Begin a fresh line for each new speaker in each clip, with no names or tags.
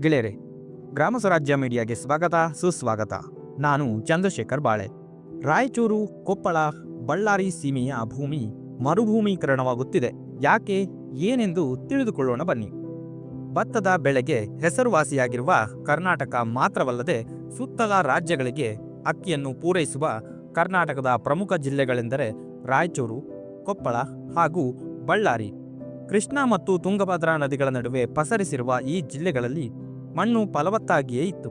ಗೆಳೆಯರೆ ಗ್ರಾಮ ಸ್ವರಾಜ್ಯ ಮೀಡಿಯಾಗೆ ಸ್ವಾಗತ, ಸುಸ್ವಾಗತ. ನಾನು ಚಂದ್ರಶೇಖರ್ ಬಾಳೆ. ರಾಯಚೂರು, ಕೊಪ್ಪಳ, ಬಳ್ಳಾರಿ ಸೀಮೆಯ ಭೂಮಿ ಮರುಭೂಮೀಕರಣವಾಗುತ್ತಿದೆ. ಯಾಕೆ, ಏನೆಂದು ತಿಳಿದುಕೊಳ್ಳೋಣ ಬನ್ನಿ. ಭತ್ತದ ಬೆಳೆಗೆ ಹೆಸರುವಾಸಿಯಾಗಿರುವ ಕರ್ನಾಟಕ ಮಾತ್ರವಲ್ಲದೆ ಸುತ್ತಲ ರಾಜ್ಯಗಳಿಗೆ ಅಕ್ಕಿಯನ್ನು ಪೂರೈಸುವ ಕರ್ನಾಟಕದ ಪ್ರಮುಖ ಜಿಲ್ಲೆಗಳೆಂದರೆ ರಾಯಚೂರು, ಕೊಪ್ಪಳ ಹಾಗೂ ಬಳ್ಳಾರಿ. ಕೃಷ್ಣಾ ಮತ್ತು ತುಂಗಭದ್ರಾ ನದಿಗಳ ನಡುವೆ ಪಸರಿಸಿರುವ ಈ ಜಿಲ್ಲೆಗಳಲ್ಲಿ ಮಣ್ಣು ಫಲವತ್ತಾಗಿಯೇ ಇತ್ತು.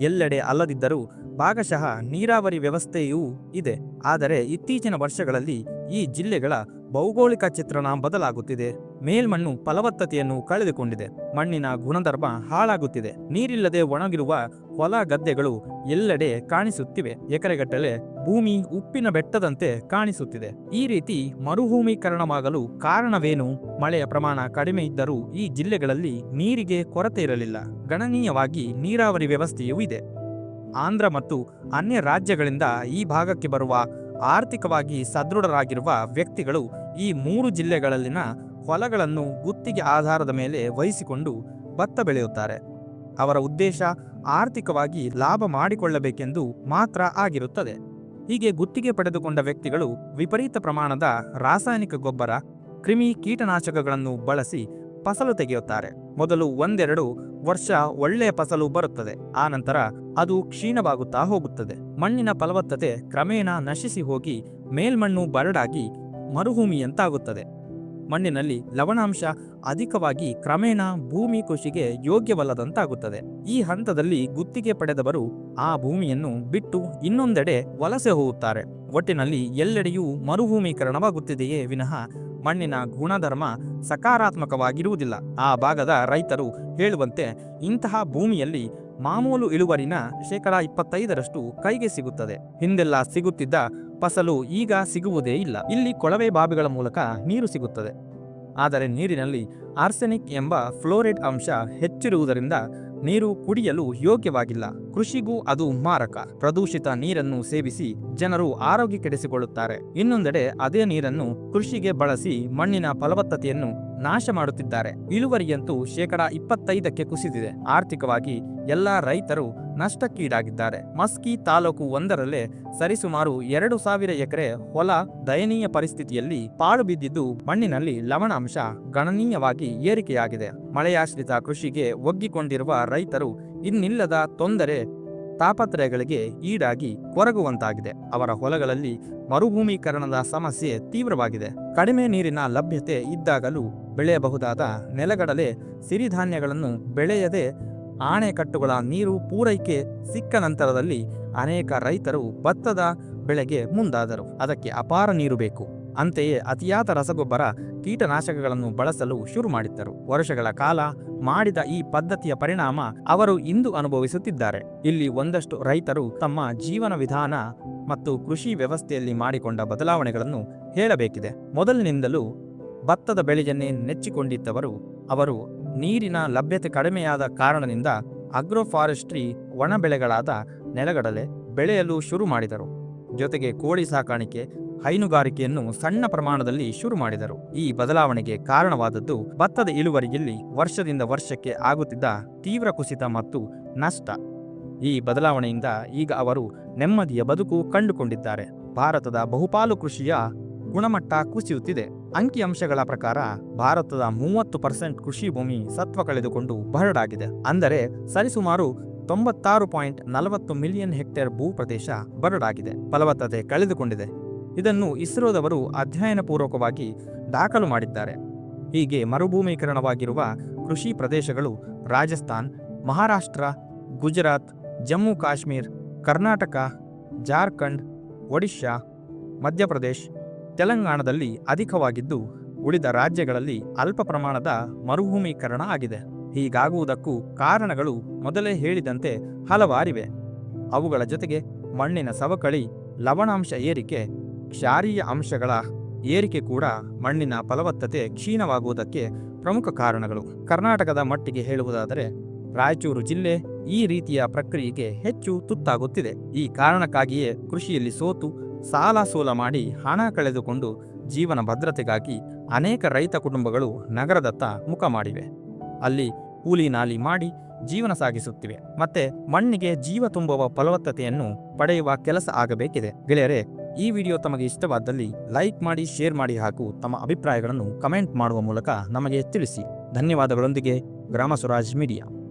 ಎಲ್ಲೆಡೆ ಅಲ್ಲದಿದ್ದರೂ ಭಾಗಶಃ ನೀರಾವರಿ ವ್ಯವಸ್ಥೆಯೂ ಇದೆ. ಆದರೆ ಇತ್ತೀಚಿನ ವರ್ಷಗಳಲ್ಲಿ ಈ ಜಿಲ್ಲೆಗಳ ಭೌಗೋಳಿಕ ಚಿತ್ರಣ ಬದಲಾಗುತ್ತಿದೆ. ಮೇಲ್ಮಣ್ಣು ಫಲವತ್ತತೆಯನ್ನು ಕಳೆದುಕೊಂಡಿದೆ. ಮಣ್ಣಿನ ಗುಣಧರ್ಮ ಹಾಳಾಗುತ್ತಿದೆ. ನೀರಿಲ್ಲದೆ ಒಣಗಿರುವ ಹೊಲ ಗದ್ದೆಗಳು ಎಲ್ಲೆಡೆ ಕಾಣಿಸುತ್ತಿವೆ. ಎಕರೆಗಟ್ಟಲೆ ಭೂಮಿ ಉಪ್ಪಿನ ಬೆಟ್ಟದಂತೆ ಕಾಣಿಸುತ್ತಿದೆ. ಈ ರೀತಿ ಮರುಭೂಮೀಕರಣವಾಗಲು ಕಾರಣವೇನು? ಮಳೆಯ ಪ್ರಮಾಣ ಕಡಿಮೆ ಇದ್ದರೂ ಈ ಜಿಲ್ಲೆಗಳಲ್ಲಿ ನೀರಿಗೆ ಕೊರತೆ ಇರಲಿಲ್ಲ. ಗಣನೀಯವಾಗಿ ನೀರಾವರಿ ವ್ಯವಸ್ಥೆಯೂ ಇದೆ. ಆಂಧ್ರ ಮತ್ತು ಅನ್ಯ ರಾಜ್ಯಗಳಿಂದ ಈ ಭಾಗಕ್ಕೆ ಬರುವ ಆರ್ಥಿಕವಾಗಿ ಸದೃಢರಾಗಿರುವ ವ್ಯಕ್ತಿಗಳು ಈ ಮೂರು ಜಿಲ್ಲೆಗಳಲ್ಲಿನ ಹೊಲಗಳನ್ನು ಗುತ್ತಿಗೆ ಆಧಾರದ ಮೇಲೆ ವಹಿಸಿಕೊಂಡು ಭತ್ತ ಬೆಳೆಯುತ್ತಾರೆ. ಅವರ ಉದ್ದೇಶ ಆರ್ಥಿಕವಾಗಿ ಲಾಭ ಮಾಡಿಕೊಳ್ಳಬೇಕೆಂದು ಮಾತ್ರ ಆಗಿರುತ್ತದೆ. ಹೀಗೆ ಗುತ್ತಿಗೆ ಪಡೆದುಕೊಂಡ ವ್ಯಕ್ತಿಗಳು ವಿಪರೀತ ಪ್ರಮಾಣದ ರಾಸಾಯನಿಕ ಗೊಬ್ಬರ, ಕ್ರಿಮಿ ಕೀಟನಾಶಕಗಳನ್ನು ಬಳಸಿ ಫಸಲು ತೆಗೆಯುತ್ತಾರೆ. ಮೊದಲು ಒಂದೆರಡು ವರ್ಷ ಒಳ್ಳೆಯ ಫಸಲು ಬರುತ್ತದೆ. ಆ ನಂತರ ಅದು ಕ್ಷೀಣವಾಗುತ್ತಾ ಹೋಗುತ್ತದೆ. ಮಣ್ಣಿನ ಫಲವತ್ತತೆ ಕ್ರಮೇಣ ನಶಿಸಿ ಹೋಗಿ ಮೇಲ್ಮಣ್ಣು ಬರಡಾಗಿ ಮರುಭೂಮಿಯಂತಾಗುತ್ತದೆ. ಮಣ್ಣಿನಲ್ಲಿ ಲವಣಾಂಶ ಅಧಿಕವಾಗಿ ಕ್ರಮೇಣ ಭೂಮಿ ಕೃಷಿಗೆ ಯೋಗ್ಯವಲ್ಲದಂತಾಗುತ್ತದೆ. ಈ ಹಂತದಲ್ಲಿ ಗುತ್ತಿಗೆ ಪಡೆದವರು ಆ ಭೂಮಿಯನ್ನು ಬಿಟ್ಟು ಇನ್ನೊಂದೆಡೆ ವಲಸೆ ಹೋಗುತ್ತಾರೆ. ಒಟ್ಟಿನಲ್ಲಿ ಎಲ್ಲೆಡೆಯೂ ಮರುಭೂಮೀಕರಣವಾಗುತ್ತಿದೆಯೇ ವಿನಃ ಮಣ್ಣಿನ ಗುಣಧರ್ಮ ಸಕಾರಾತ್ಮಕವಾಗಿರುವುದಿಲ್ಲ. ಆ ಭಾಗದ ರೈತರು ಹೇಳುವಂತೆ ಇಂತಹ ಭೂಮಿಯಲ್ಲಿ ಮಾಮೂಲು ಇಳುವರಿನ ಶೇಕಡಾ ಇಪ್ಪತ್ತೈದರಷ್ಟು ಕೈಗೆ ಸಿಗುತ್ತದೆ. ಹಿಂದೆಲ್ಲ ಸಿಗುತ್ತಿದ್ದ ಫಸಲು ಈಗ ಸಿಗುವುದೇ ಇಲ್ಲ. ಇಲ್ಲಿ ಕೊಳವೆ ಬಾವಿಗಳ ಮೂಲಕ ನೀರು ಸಿಗುತ್ತದೆ. ಆದರೆ ನೀರಿನಲ್ಲಿ ಆರ್ಸೆನಿಕ್ ಎಂಬ ಫ್ಲೋರೈಡ್ ಅಂಶ ಹೆಚ್ಚಿರುವುದರಿಂದ ನೀರು ಕುಡಿಯಲು ಯೋಗ್ಯವಾಗಿಲ್ಲ. ಕೃಷಿಗೂ ಅದು ಮಾರಕ. ಪ್ರದೂಷಿತ ನೀರನ್ನು ಸೇವಿಸಿ ಜನರು ಆರೋಗ್ಯ ಕೆಡಿಸಿಕೊಳ್ಳುತ್ತಾರೆ. ಇನ್ನೊಂದೆಡೆ ಅದೇ ನೀರನ್ನು ಕೃಷಿಗೆ ಬಳಸಿ ಮಣ್ಣಿನ ಫಲವತ್ತತೆಯನ್ನು ನಾಶ ಮಾಡುತ್ತಿದ್ದಾರೆ. ಇಳುವರಿಯಂತೂ ಶೇಕಡ ಇಪ್ಪತ್ತೈದಕ್ಕೆ ಕುಸಿದಿದೆ. ಆರ್ಥಿಕವಾಗಿ ಎಲ್ಲ ರೈತರು ನಷ್ಟಕ್ಕೀಡಾಗಿದ್ದಾರೆ. ಮಸ್ಕಿ ತಾಲೂಕು ಒಂದರಲ್ಲೇ ಸರಿಸುಮಾರು ಎರಡು ಸಾವಿರ ಎಕರೆ ಹೊಲ ದಯನೀಯ ಪರಿಸ್ಥಿತಿಯಲ್ಲಿ ಪಾಳು ಬಿದ್ದಿದ್ದು, ಮಣ್ಣಿನಲ್ಲಿ ಲವಣಾಂಶ ಗಣನೀಯವಾಗಿ ಏರಿಕೆಯಾಗಿದೆ. ಮಳೆಯಾಶ್ರಿತ ಕೃಷಿಗೆ ಒಗ್ಗಿಕೊಂಡಿರುವ ರೈತರು ಇನ್ನಿಲ್ಲದ ತೊಂದರೆ ತಾಪತ್ರಯಗಳಿಗೆ ಈಡಾಗಿ ಕೊರಗುವಂತಾಗಿದೆ. ಅವರ ಹೊಲಗಳಲ್ಲಿ ಮರುಭೂಮೀಕರಣದ ಸಮಸ್ಯೆ ತೀವ್ರವಾಗಿದೆ. ಕಡಿಮೆ ನೀರಿನ ಲಭ್ಯತೆ ಇದ್ದಾಗಲೂ ಬೆಳೆಯಬಹುದಾದ ನೆಲಗಡಲೆ ಸಿರಿಧಾನ್ಯಗಳನ್ನು ಬೆಳೆಯದೆ ಆಣೆಕಟ್ಟುಗಳ ನೀರು ಪೂರೈಕೆ ಸಿಕ್ಕ ನಂತರದಲ್ಲಿ ಅನೇಕ ರೈತರು ಭತ್ತದ ಬೆಳೆಗೆ ಮುಂದಾದರು. ಅದಕ್ಕೆ ಅಪಾರ ನೀರು ಬೇಕು. ಅಂತೆಯೇ ಅತಿಯಾದ ರಸಗೊಬ್ಬರ ಕೀಟನಾಶಕಗಳನ್ನು ಬಳಸಲು ಶುರು ಮಾಡಿದ್ದರು. ವರ್ಷಗಳ ಕಾಲ ಮಾಡಿದ ಈ ಪದ್ಧತಿಯ ಪರಿಣಾಮ ಅವರು ಇಂದು ಅನುಭವಿಸುತ್ತಿದ್ದಾರೆ. ಇಲ್ಲಿ ಒಂದಷ್ಟು ರೈತರು ತಮ್ಮ ಜೀವನ ವಿಧಾನ ಮತ್ತು ಕೃಷಿ ವ್ಯವಸ್ಥೆಯಲ್ಲಿ ಮಾಡಿಕೊಂಡ ಬದಲಾವಣೆಗಳನ್ನು ಹೇಳಬೇಕಿದೆ. ಮೊದಲಿನಿಂದಲೂ ಭತ್ತದ ಬೆಳೆಯನ್ನೇ ನೆಚ್ಚಿಕೊಂಡಿದ್ದವರು ಅವರು ನೀರಿನ ಲಭ್ಯತೆ ಕಡಿಮೆಯಾದ ಕಾರಣದಿಂದ ಅಗ್ರೋಫಾರೆಸ್ಟ್ರಿ ಒಣ ಬೆಳೆಗಳಾದ ನೆಲಗಡಲೆ ಬೆಳೆಯಲು ಶುರು ಮಾಡಿದರು. ಜೊತೆಗೆ ಕೋಳಿ ಸಾಕಾಣಿಕೆ, ಹೈನುಗಾರಿಕೆಯನ್ನು ಸಣ್ಣ ಪ್ರಮಾಣದಲ್ಲಿ ಶುರು ಮಾಡಿದರು. ಈ ಬದಲಾವಣೆಗೆ ಕಾರಣವಾದದ್ದು ಭತ್ತದ ಇಳುವರಿಯಲ್ಲಿ ವರ್ಷದಿಂದ ವರ್ಷಕ್ಕೆ ಆಗುತ್ತಿದ್ದ ತೀವ್ರ ಕುಸಿತ ಮತ್ತು ನಷ್ಟ. ಈ ಬದಲಾವಣೆಯಿಂದ ಈಗ ಅವರು ನೆಮ್ಮದಿಯ ಬದುಕು ಕಂಡುಕೊಂಡಿದ್ದಾರೆ. ಭಾರತದ ಬಹುಪಾಲು ಕೃಷಿಯ ಗುಣಮಟ್ಟ ಕುಸಿಯುತ್ತಿದೆ. ಅಂಕಿಅಂಶಗಳ ಪ್ರಕಾರ ಭಾರತದ ಮೂವತ್ತು ಪರ್ಸೆಂಟ್ ಕೃಷಿ ಭೂಮಿ ಸತ್ವ ಕಳೆದುಕೊಂಡು ಬರಡಾಗಿದೆ ಅಂದರೆ ಸರಿಸುಮಾರು ತೊಂಬತ್ತಾರು ಪಾಯಿಂಟ್ ನಲವತ್ತು ಮಿಲಿಯನ್ ಹೆಕ್ಟೇರ್ ಭೂ ಪ್ರದೇಶ ಬರಡಾಗಿದೆ. ಫಲವತ್ತತೆ ಕಳೆದುಕೊಂಡಿದೆ. ಇದನ್ನು ಇಸ್ರೋದವರು ಅಧ್ಯಯನಪೂರ್ವಕವಾಗಿ ದಾಖಲು ಮಾಡಿದ್ದಾರೆ. ಹೀಗೆ ಮರುಭೂಮೀಕರಣವಾಗಿರುವ ಕೃಷಿ ಪ್ರದೇಶಗಳು ರಾಜಸ್ಥಾನ್, ಮಹಾರಾಷ್ಟ್ರ, ಗುಜರಾತ್, ಜಮ್ಮು ಕಾಶ್ಮೀರ್, ಕರ್ನಾಟಕ, ಜಾರ್ಖಂಡ್, ಒಡಿಶಾ, ಮಧ್ಯಪ್ರದೇಶ್ ತೆಲಂಗಾಣದಲ್ಲಿ ಅಧಿಕವಾಗಿದ್ದು, ಉಳಿದ ರಾಜ್ಯಗಳಲ್ಲಿ ಅಲ್ಪ ಪ್ರಮಾಣದ ಮರುಭೂಮೀಕರಣ ಆಗಿದೆ. ಹೀಗಾಗುವುದಕ್ಕೂ ಕಾರಣಗಳು ಮೊದಲೇ ಹೇಳಿದಂತೆ ಹಲವಾರಿವೆ. ಅವುಗಳ ಜೊತೆಗೆ ಮಣ್ಣಿನ ಸವಕಳಿ, ಲವಣಾಂಶ ಏರಿಕೆ, ಕ್ಷಾರೀಯ ಅಂಶಗಳ ಏರಿಕೆ ಕೂಡ ಮಣ್ಣಿನ ಫಲವತ್ತತೆ ಕ್ಷೀಣವಾಗುವುದಕ್ಕೆ ಪ್ರಮುಖ ಕಾರಣಗಳು. ಕರ್ನಾಟಕದ ಮಟ್ಟಿಗೆ ಹೇಳುವುದಾದರೆ, ರಾಯಚೂರು ಜಿಲ್ಲೆ ಈ ರೀತಿಯ ಪ್ರಕ್ರಿಯೆಗೆ ಹೆಚ್ಚು ತುತ್ತಾಗುತ್ತಿದೆ. ಈ ಕಾರಣಕ್ಕಾಗಿಯೇ ಕೃಷಿಯಲ್ಲಿ ಸೋತು ಸಾಲ ಸೂಲ ಮಾಡಿ ಹಣ ಕಳೆದುಕೊಂಡು ಜೀವನ ಭದ್ರತೆಗಾಗಿ ಅನೇಕ ರೈತ ಕುಟುಂಬಗಳು ನಗರದತ್ತ ಮುಖ ಮಾಡಿವೆ. ಅಲ್ಲಿ ಕೂಲಿ ನಾಲಿ ಮಾಡಿ ಜೀವನ ಸಾಗಿಸುತ್ತಿವೆ. ಮತ್ತೆ ಮಣ್ಣಿಗೆ ಜೀವ ತುಂಬುವ ಫಲವತ್ತತೆಯನ್ನು ಪಡೆಯುವ ಕೆಲಸ ಆಗಬೇಕಿದೆ. ಗೆಳೆಯರೆ, ಈ ವಿಡಿಯೋ ತಮಗೆ ಇಷ್ಟವಾದಲ್ಲಿ ಲೈಕ್ ಮಾಡಿ, ಶೇರ್ ಮಾಡಿ ಹಾಗೂ ತಮ್ಮ ಅಭಿಪ್ರಾಯಗಳನ್ನು ಕಮೆಂಟ್ ಮಾಡುವ ಮೂಲಕ ನಮಗೆ ತಿಳಿಸಿ. ಧನ್ಯವಾದಗಳೊಂದಿಗೆ, ಗ್ರಾಮ ಸ್ವರಾಜ್ ಮೀಡಿಯಾ.